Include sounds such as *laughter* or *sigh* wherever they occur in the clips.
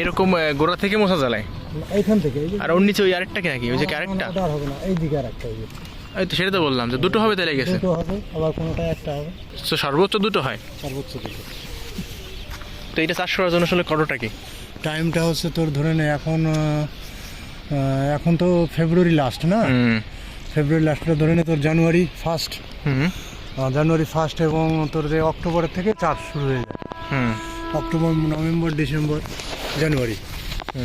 এরকম গোড়া থেকে মশা জ্বালায়? এইখান থেকে আর ওর নিচে ওই আরেকটা কি নাকি? ওই যে আরেকটা আর হবে না এই দিকে আর একটা এই তো সেটা তো বললাম যে দুটো হবে তাহলে গেছে। দুটো হবে আবার কোনোটা একটা হবে। তো সর্বোচ্চ দুটো হয়? সর্বোচ্চ দুটো। তো এটা চাষ করার জন্য আসলে কতটা কি? টাইমটা হচ্ছে তোর ধরে নে এখন এখন তো ফেব্রুয়ারি লাস্ট না? ফেব্রুয়ারি লাস্টটা ধরে নে তোর জানুয়ারি ফার্স্ট হুম। জানুয়ারি ফার্স্ট এবং তোর যে অক্টোবরের থেকে চাষ শুরু হয়ে যায়। হুম। October November December January. হুম।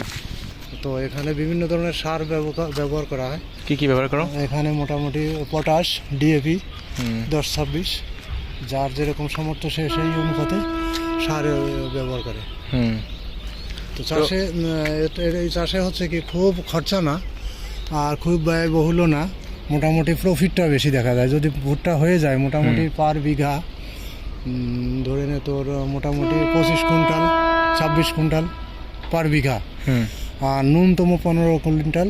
তো এখানে বিভিন্ন ধরনের সার ব্যবহার ব্যবহার করা হয়। কি কি ব্যবহার করো? এখানে মোটামুটি পটাশ ডিএপি দশ ছাব্বিশ। যার যেরকম সামর্থ্য সে সেই অনুপাতে সার ব্যবহার করে। তো চাষে এর- এই চাষে হচ্ছে কি খুব খরচা না আর খুব ব্যয়বহুলও না। মোটামুটি প্রফিটটা বেশি দেখা যায়। যদি ভুট্টা হয়ে যায় মোটামুটি পার বিঘা ধরে নে তোর মোটামুটি পঁচিশ কুইন্টাল ছাব্বিশ কুইন্টাল। পার বিঘা। আর ন্যূনতম পনেরো কুইন্টাল।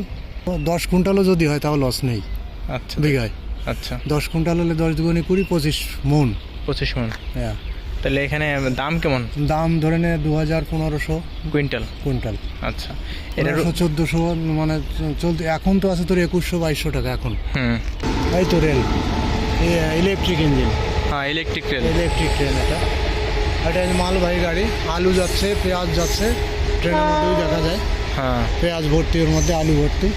দশ কুইন্টালও যদি হয় তাও লস নেই। আচ্ছা। বিঘায়। আচ্ছা। দশ কুইন্টাল হলে দশ দুগুণে কুড়ি পঁচিশ মন। পঁচিশ মন। হ্যাঁ। তাহলে এখানে দাম কেমন? দাম ধরে নে দু হাজার পনেরোশো। কুইন্টাল? কুইন্টাল। আচ্ছা। এটা চোদ্দোশো মানে চলতে এখন তো আছে তোর একুশশো বাইশশো টাকা এখন। হুম। এই তো রেল। ইলেকট্রিক ইঞ্জিন হ্যাঁ ইলেকট্রিক ট্রেন ইলেকট্রিক ট্রেন এটা। এটা মালবাহী গাড়ি আলু যাচ্ছে পেঁয়াজ যাচ্ছে ট্রেনের মধ্যেও দেখা যায়। হ্যাঁ। পেঁয়াজ ভর্তি ওর মধ্যে আলু ভর্তি।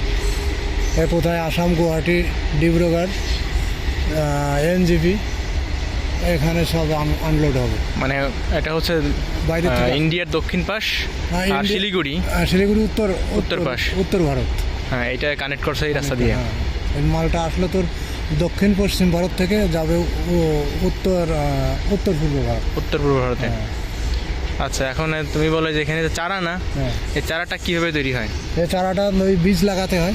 এ কোথায়? আসাম গুয়াহাটি ডিব্রুগড় এনজিপি এখানে সব আনলোড হবে। মানে এটা হচ্ছে বাইরে ইন্ডিয়ার দক্ষিণ পাশ হ্যাঁ, আর শিলিগুড়ি? শিলিগুড়ি উত্তর উত্তর পাশ। উত্তর ভারত। হ্যাঁ এটা কানেক্ট করছে এই রাস্তা দিয়ে। হ্যাঁ, মালটা আসলে তোর দক্ষিণ পশ্চিম ভারত থেকে যাবে উত্তর উত্তর পূর্ব ভারত। উত্তর পূর্ব ভারতে? হ্যাঁ, আচ্ছা এখন তুমি বলো যে এখানে চারা না হ্যাঁ। এই চারাটা কীভাবে তৈরি হয়? এই চারাটা ওই বীজ লাগাতে হয়।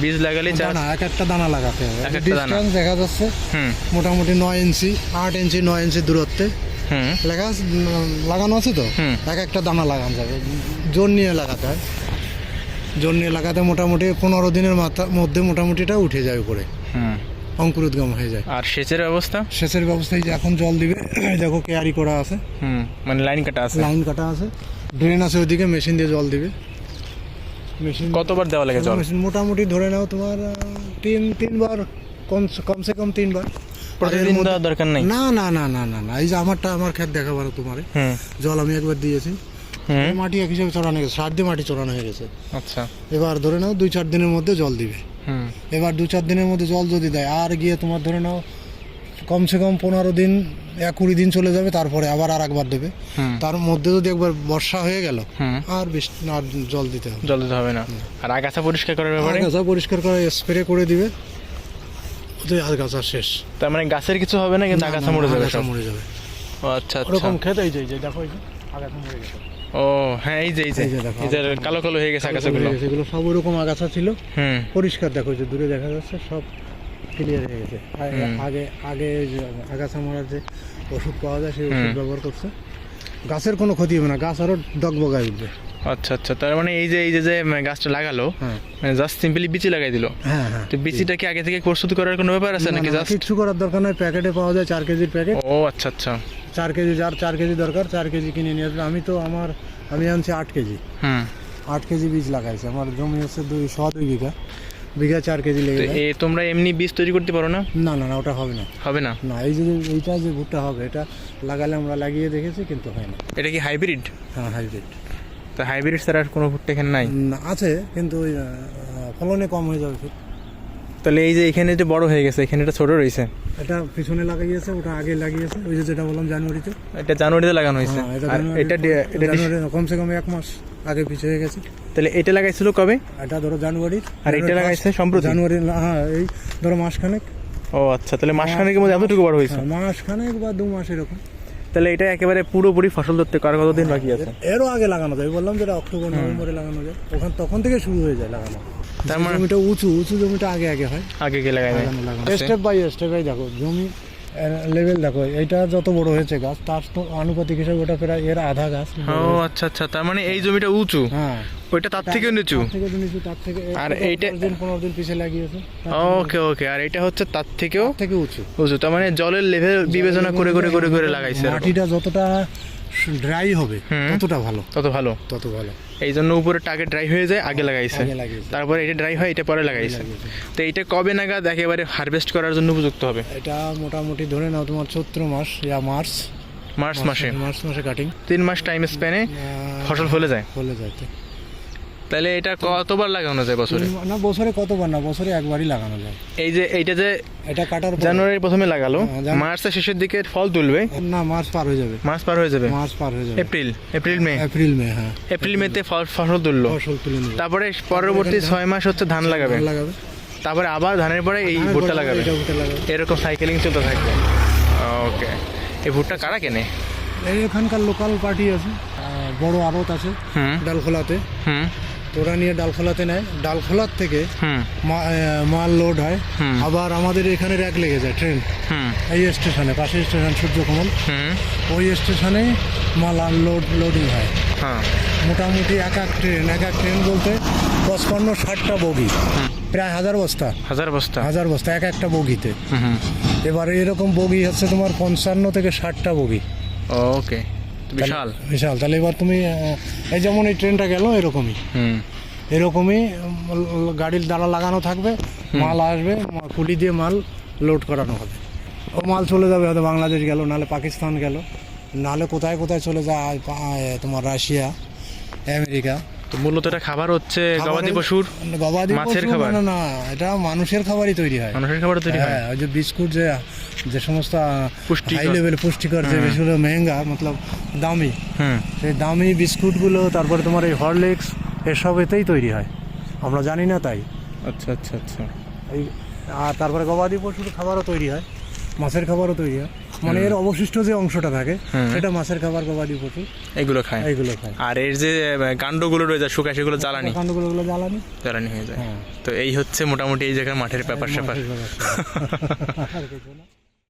বীজ লাগালে চারা দানা এক একটা দানা লাগাতে হয়। এক একটা দানা। ডিস্টেন্স দেখা যাচ্ছে। হুম। মোটামুটি নয় ইঞ্চি আট ইঞ্চি নয় ইঞ্চি দূরত্বে। হুম। লেখা লাগানো আছে তো? এক একটা দানা লাগানো যাবে। জোর নিয়ে লাগাতে হয়। জোর নিয়ে লাগাতে মোটামুটি পনেরো দিনের মাথা মধ্যে মোটামুটিটা উঠে যায় উপরে। হুম। অঙ্কুরোদ্গম হয়ে যায়। আর সেচের ব্যবস্থা? সেচের ব্যবস্থায় যে এখন জল দিবে *coughs* দেখো কেয়ারি করা আছে। হুম মানে লাইন কাটা আছে। লাইন কাটা আছে। ড্রেন আছে ওইদিকে মেশিন দিয়ে জল দিবে। মেশিন কতবার দেওয়া লাগে জল? মেশিন মোটামুটি ধরে নাও তোমার তিন তিনবার কম কমসে কম তিনবার। প্রতিদিন দেওয়ার দরকার নেই? না না না না না না। এই যে আমারটা আমার ক্ষেত দেখা পারো তোমার জল আমি একবার দিয়েছি। মাটি এক হিসেবে চড়ানো গেছে সার দিয়ে মাটি চড়ানো হয়ে গেছে। আচ্ছা। এবার ধরে নাও দুই চার দিনের মধ্যে জল দিবে। এবার দু চার দিনের মধ্যে জল যদি দেয় আর গিয়ে তোমার ধরে নাও কমসে কম পনেরো দিন এক কুড়ি দিন চলে যাবে তারপরে আবার আর একবার দেবে। তার মধ্যে যদি একবার বর্ষা হয়ে গেল আর বৃষ্টি আর জল দিতে হবে। জল দিতে হবে না। আর আগাছা পরিষ্কার করার ব্যাপারে? আগাছা পরিষ্কার করে স্প্রে করে দিবে। আগাছা শেষ। তার মানে গাছের কিছু হবে না কিন্তু আগাছা মরে যাবে মরে যাবে। আচ্ছা আচ্ছা। ওরকম খেত যে দেখো এই যে আগাছা মরে গেছে। ও হ্যাঁ এই যে এই যে এই যে দেখো, এই যে কালো কালো হয়ে গেছে আগাছাগুলো। এগুলো সব ওরকম আগাছা ছিল। হুম। পরিষ্কার দেখো যে দূরে দেখা যাচ্ছে সব ক্লিয়ার হয়ে গেছে। আগে- আগে আগে আগাছা মারার যে ওষুধ পাওয়া যায় সেই ওষুধ ব্যবহার করছে। গাছের কোনো ক্ষতি হবে না গাছ আরও ডগবগায় উঠবে। আচ্ছা আচ্ছা তার মানে এই যে এই যে যে মানে গাছটা লাগালো হ্যাঁ। মানে জাস্ট সিম্পলি বিচি লাগাই দিল। হ্যাঁ হ্যাঁ। তো বিচিটা কি আগে থেকে প্রস্তুত করার কোনো ব্যাপার আছে নাকি জাস্ট কিচ্ছু করার দরকার নয় প্যাকেটে পাওয়া যায় চার কেজির প্যাকেট। ও আচ্ছা আচ্ছা। চার কেজি যার চার কেজি দরকার চার কেজি কিনে নিয়ে আসবে। আমি তো আমার আমি আনছি আট কেজি। হুম। আট কেজি বীজ লাগাইছি। আমার জমি হচ্ছে দুই শ দুই বিঘা। বিঘা চার কেজি লেগে এ তোমরা এমনি বীজ তৈরি করতে পারো না? না না না ওটা হবে না। হবে না? না এই যে এইটা যে ভুট্টা হবে এটা লাগালে আমরা লাগিয়ে দেখেছি কিন্তু হয় না। এটা কি হাইব্রিড? হ্যাঁ হাইব্রিড। তো হাইব্রিড ছাড়া আর কোনো ভুট্টা এখানে নাই? আছে কিন্তু ফলনে কম হয়ে যাবে। তাহলে এই যে এখানে যে বড় হয়ে গেছে এখানে এটা ছোট রয়েছে। এটা পিছনে লাগাইয়েছে ওটা আগে লাগিয়েছে ওই যে যেটা বললাম জানুয়ারিতে। এটা জানুয়ারিতে লাগানো হয়েছে। হ্যাঁ, আর এটা কমসে কম এক মাস আগে পিছিয়ে হয়ে গেছে। তাহলে এটা লাগাইছিল কবে? এটা ধরো জানুয়ারি। আর এটা লাগাইছে সম্প্রতি? জানুয়ারি হ্যাঁ এই ধরো মাসখানেক। ও আচ্ছা তাহলে মাসখানেকের মধ্যে এতটুকু বড় হয়েছে? হ্যাঁ, মাসখানেক বা দু মাস এরকম। তাহলে এটা একেবারে পুরোপুরি ফসল ধরতে কার কতদিন বাকি আছে? এরও আগে লাগানো যায় বললাম যেটা অক্টোবর নভেম্বরে লাগানো যায়। ওখান তখন থেকে শুরু হয়ে যায় লাগানো। তার মানে- জমিটা উঁচু উঁচু জমিটা আগে আগে হয়। আগে কে লাগাই আচ্ছা। স্টেপ বাই স্টেপ দেখো জমি লেভেল দেখো এটা যত বড় হয়েছে গাছ তার তো আনুপাতিক হিসাবে ওটা প্রায় এর আধা গাছ। ও আচ্ছা আচ্ছা তার মানে এই জমিটা উঁচু? হ্যাঁ। ওইটা তার থেকেও নিচু? থেকে নিচু তার থেকে আর এইটা- এইটা দিন পনেরো দিন পিছিয়ে লাগিয়েছে। ওকে ওকে আর এটা হচ্ছে তার থেকেও থেকে উঁচু। উঁচু তার মানে জলের লেভেল বিবেচনা করে করে করে করে লাগাইছে মাটিটা যতটা ড্রাই হবে ততটা ভালো। তত ভালো। তত ভালো। এই জন্য উপরে টাকে ড্রাই হয়ে যায় আগে লাগাইছে। তারপরে এটা ড্রাই হয় এটা পরে লাগাইছে। তো এটা কবে নাগাদ একেবারে হারভেস্ট করার জন্য উপযুক্ত হবে? এটা মোটামুটি ধরে নাও তোমার চৈত্র মাস ইয়া মার্চ। মার্চ মাসে। মার্চ মাসে কাটিং তিন মাস টাইম স্প্যানে ফসল ফলে যায়। ফলে যাইতে তাহলে এটা কতবার লাগানো যায় বছরে? না বছরে কতবার না বছরে একবারই লাগানো যায়। এই যে এইটা যে এটা কাটার জানুয়ারির প্রথমে লাগালো হ্যাঁ, মার্চের শেষের দিকে ফল তুলবে? না মার্চ পার হয়ে যাবে। মার্চ পার হয়ে যাবে? মার্চ পার হয়ে যাবে। April April May? April May হ্যাঁ। এপ্রিল মেতে ফল ফসল তুললো। ফসল তুলে তারপরে পরবর্তী ছয় মাস হচ্ছে ধান লাগাবে। ধান লাগাবে। তারপরে আবার ধানের পরে এই ভুট্টা লাগাবে। এরকম সাইকেলিং চলতে থাকবে। ওকে। এই ভুট্টা কারা কেনে? এই এখানকার লোকাল পার্টি আছে বড় আড়ত আছে হুম। ডালখোলাতে। হুম। তোরা নিয়ে ডালখোলাতে নেয়। ডালখোলার থেকে মাল লোড হয়। আবার আমাদের এখানে র্যাক লেগে যায় ট্রেন এই স্টেশনে পাশে স্টেশন সূর্যকমল ওই স্টেশনে মাল আনলোড লোডিং হয়। হ্যাঁ। মোটামুটি এক এক ট্রেন এক এক ট্রেন বলতে পঁচপান্ন ষাটটা বগি। প্রায় হাজার বস্তা। হাজার বস্তা। হাজার বস্তা এক একটা বগিতে। এবারে এরকম বগি হচ্ছে তোমার পঞ্চান্ন থেকে ষাটটা বগি। ওকে বিশাল। বিশাল। তাহলে এবার তুমি এই যেমন এই ট্রেনটা গেল এরকমই। হুম। এরকমই গাড়ির দ্বারা লাগানো থাকবে মাল আসবে কুলি দিয়ে মাল লোড করানো হবে। ও মাল চলে যাবে হয়তো বাংলাদেশ গেল নালে পাকিস্তান গেল নালে কোথায় কোথায় চলে যায় তোমার রাশিয়া আমেরিকা। তো মূলত এটা খাবার হচ্ছে গবাদি পশুর গবাদি মাছের খাবার? না না এটা মানুষের খাবারই তৈরি হয়। মানুষের খাবার তৈরি হয়? হ্যাঁ ওই যে বিস্কুট যে যে সমস্ত। হাই লেভেল পুষ্টিকর যে বেশিগুলো মেহেঙ্গা মতলব দামি। হুম। সেই দামি বিস্কুটগুলো তারপরে তোমার এই হরলিক্স এসব এতেই তৈরি হয়। আমরা জানি না তাই। আচ্ছা আচ্ছা আচ্ছা। এই আর তারপরে গবাদি পশুর খাবারও তৈরি হয় মাছের খাবারও তৈরি হয়। মানে এর অবশিষ্ট যে অংশটা থাকে সেটা মাছের খাবার গবাদি পশু এগুলো খায়। এগুলো খায়। আর এর যে কাণ্ডগুলো রয়ে যায় শুকায় সেগুলো জ্বালানি। কাণ্ডগুলো গুলো জ্বালানি। জ্বালানি হয়ে যায়। হ্যাঁ। তো এই হচ্ছে মোটামুটি এই জায়গার মাঠের ব্যাপার স্যাপার *laughs*